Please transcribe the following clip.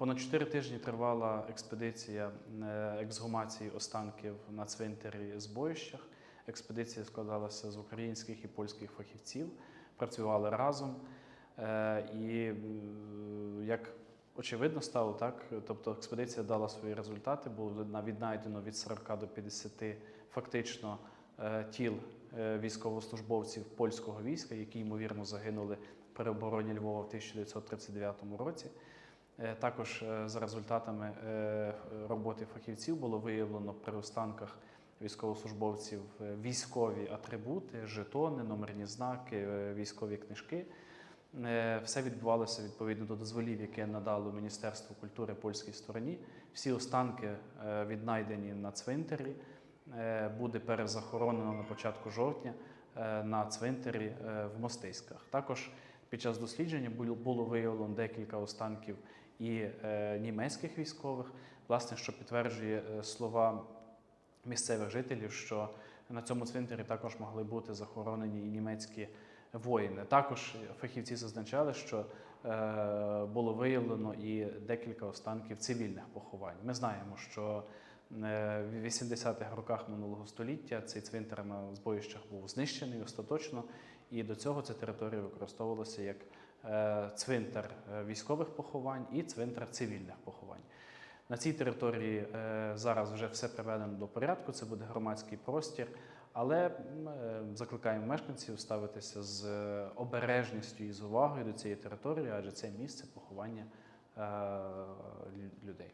Понад чотири тижні тривала експедиція е, ексгумації останків на цвинтарі збоїщах. Експедиція складалася з українських і польських фахівців, працювали разом. Е, І як очевидно стало так, тобто експедиція дала свої результати, було на- віднайдено від 40 до 50 фактично е, тіл військовослужбовців польського війська, які ймовірно загинули при обороні Львова в 1939 році. Е, Також е, за результатами е, роботи фахівців було виявлено при останках військовослужбовців військові атрибути, жетони, номерні знаки, військові книжки. Все відбувалося відповідно до дозволів, яке надало Міністерство культури польській стороні. Всі останки віднайдені на цвинтарі. Буде перезахоронено на початку жовтня на цвинтарі в Мостиськах. Також під час дослідження було- виявлено декілька останків і е, німецьких військових, власне, що підтверджує е, слова місцевих жителів, що на цьому цвинтарі також могли бути захоронені і німецькі воїни. Також фахівці зазначали, що е, було виявлено і декілька останків цивільних поховань. Ми знаємо, що в 80-х роках минулого століття цей цвинтар на збоїщах був знищений остаточно, і до цього ця територія використовувалася як е, цвинтар е, військових поховань і цвинтар цивільних поховань. На цій території е, зараз вже все приведено до порядку, це буде громадський простір, але е, закликаємо мешканців ставитися з е, обережністю і з увагою до цієї території, адже це місце поховання е, людей.